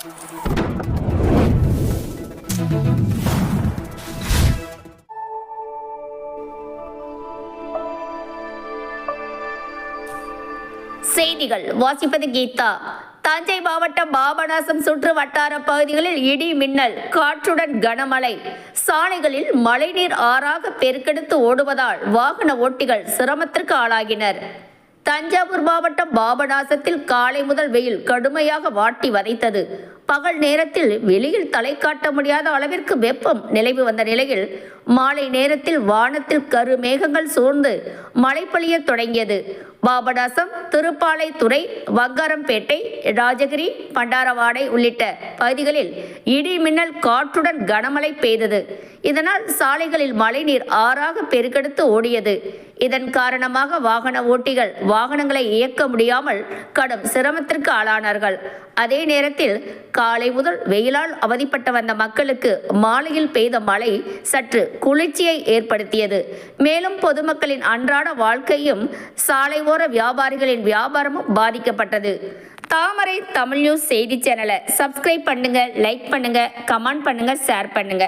செய்திகள். வாசிப்பது கீதா. தஞ்சை மாவட்டம் பாபநாசம் சுற்று வட்டார பகுதிகளில் இடி மின்னல் காற்றுடன் கனமழை. சாலைகளில் மழைநீர் ஆறாக பெருக்கெடுத்து ஓடுவதால் வாகன ஓட்டிகள் சிரமத்திற்கு ஆளாகினர். தஞ்சாவூர் மாவட்டம் பாபநாசத்தில் காலை முதல் வெயில் கடுமையாக வாட்டி வதைத்தது. பகல் நேரத்தில் வெளியில் தலை காட்ட முடியாத அளவிற்கு வெப்பம் நிலவி வந்த நிலையில் மாலை நேரத்தில் வானத்தில் கரு மேகங்கள் சூழ்ந்து மழை பொழிய தொடங்கியது. பாபநாசம் திருப்பாலைத்துறை வங்காரம்பேட்டை ராஜகிரி பண்டாரவாடை உள்ளிட்ட பகுதிகளில் இடி மின்னல் காற்றுடன் கனமழை பெய்தது. இதனால் சாலைகளில் மழைநீர் ஆறாக பெருக்கெடுத்து ஓடியது. இதன் காரணமாக வாகன ஓட்டிகள் வாகனங்களை இயக்க முடியாமல் கடும் சிரமத்திற்கு ஆளானார்கள். அதே நேரத்தில் காலை முதல் வெயிலால் அவதிப்பட்டு வந்த மக்களுக்கு மாலையில் பெய்த மழை சற்று குளிர்ச்சியை ஏற்படுத்தியது. மேலும் பொதுமக்களின் அன்றாட வாழ்க்கையும் சாலை ஓர வியாபாரிகளின் வியாபாரமும் பாதிக்கப்பட்டது. தாமரை தமிழ் நியூஸ் செய்தி சேனலை சப்ஸ்கிரைப் பண்ணுங்க லைக் பண்ணுங்க கமெண்ட் பண்ணுங்க ஷேர் பண்ணுங்க.